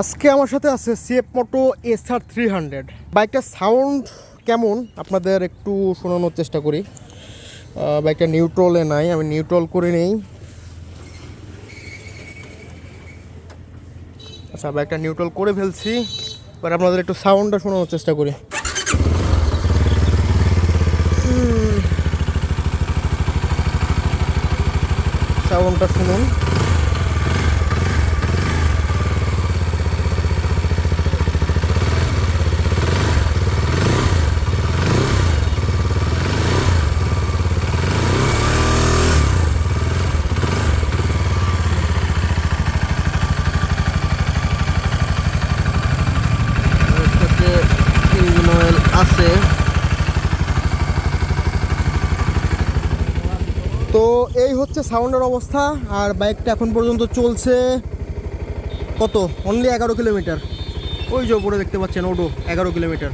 আজকে আমার সাথে আছে CF moto S R three hundred বাইকটার সাউন্ড কেমন? আপনাদের একটু শোনানোর চেষ্টা করি। বাইকটা নিউট্রলে নাই, আমি নিউট্রল করে নেই। আচ্ছা বাইকটা নিউট্রল করে ফেলছি। এবার আপনাদের একটু সাউন্ডটা শোনানোর চেষ্টা করি। সাউন্ডটা শুনুন। তো এই হচ্ছে সাউন্ডের অবস্থা, আর বাইকটা এখন পর্যন্ত চলছে কত? অনলি এগারো কিলোমিটার। ওই যে ওপরে দেখতে পাচ্ছেন ওডো এগারো কিলোমিটার।